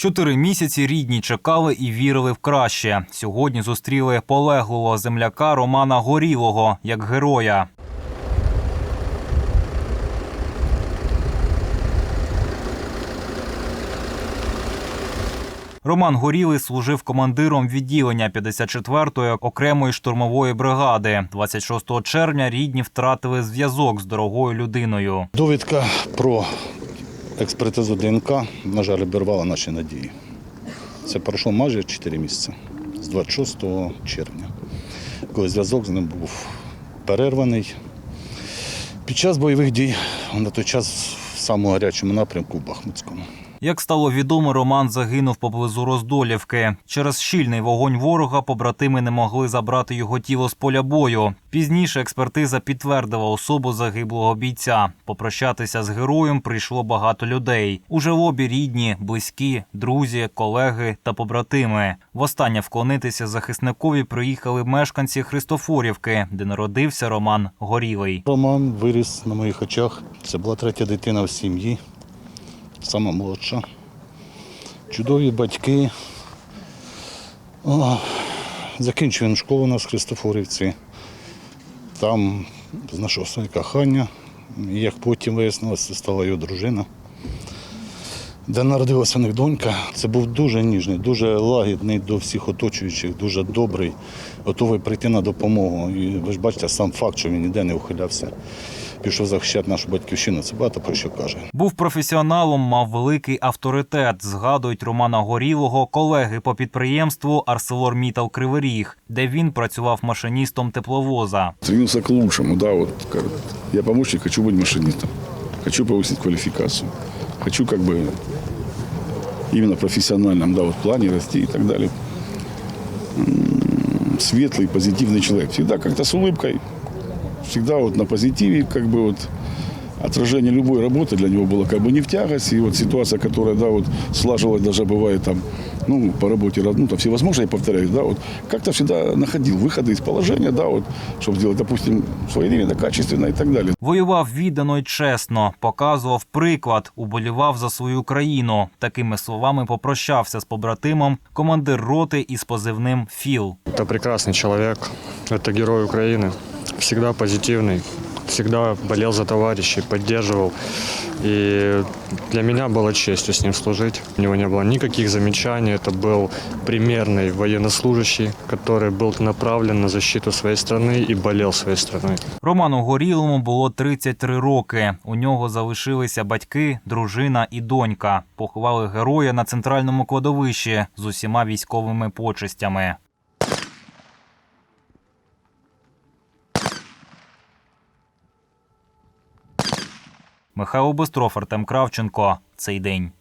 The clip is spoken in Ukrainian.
Чотири місяці рідні чекали і вірили в краще. Сьогодні зустріли полеглого земляка Романа Горілого як героя. Роман Горілий служив командиром відділення 54-ї окремої штурмової бригади. 26 червня рідні втратили зв'язок з дорогою людиною. Довідка про експертизу ДНК, на жаль, обірвала наші надії. Це пройшло майже 4 місяці з 26 червня, коли зв'язок з ним був перерваний. Під час бойових дій на той час в самому гарячому напрямку в Бахмутському. Як стало відомо, Роман загинув поблизу Роздолівки. Через щільний вогонь ворога побратими не могли забрати його тіло з поля бою. Пізніше експертиза підтвердила особу загиблого бійця. Попрощатися з героєм прийшло багато людей. У жалобі рідні, близькі, друзі, колеги та побратими. Востаннє вклонитися захисникові приїхали мешканці Христофорівки, де народився Роман Горілий. Роман виріс на моїх очах. Це була третя дитина в сім'ї, сама молодша. Чудові батьки. О, закінчив він школу у нас в Христофорівці. Там знайшов своє кохання. Як потім вияснилося, це стала його дружина. Де народилася них донька, це був дуже ніжний, дуже лагідний до всіх оточуючих, дуже добрий, готовий прийти на допомогу. І ви ж бачите сам факт, що він ніде не ухилявся Пішов захищати нашу батьківщину. Це багато про що каже. Був професіоналом, мав великий авторитет. Згадують Романа Горілого, колеги по підприємству Арселормітал Кривий Ріг, де він працював машиністом тепловоза. Стремился к лучшему, да, вот как я помощник, хочу быть машинистом, хочу повысить квалификацию, хочу как бы именно в профессиональном, да, вот плане расти и так далее. М, Светлый, позитивный человек, всегда как-то с улыбкой, всегда вот на позитиве, как бы вот отражение любой работы для него было как бы не в тягость, и вот ситуация, которая, да, вот слаживалась даже бывает там, ну, по работе, ну, там всевозможно, я повторяюсь, да, вот как-то всегда находил выходы из положения, да, вот, чтобы сделать, допустим, своевременно, качественно и так далее. Воював віддано й чесно, показував приклад, уболівав за свою країну. Такими словами попрощався з побратимом командир роти із позивним Філ. Это прекрасный человек, это герой Украины, всегда позитивный, всегда болел за товарищей, поддерживал. И для меня было честью с ним служить. У него не было никаких замечаний. Это был примерный военнослужащий, который был направлен на защиту своей страны и болел своей страной. Роману Горілому було 33 роки. У нього залишилися батьки, дружина і донька. Поховали героя на центральному кладовищі з усіма військовими почестями. Михайло Бистров, Артем Кравченко. Цей день.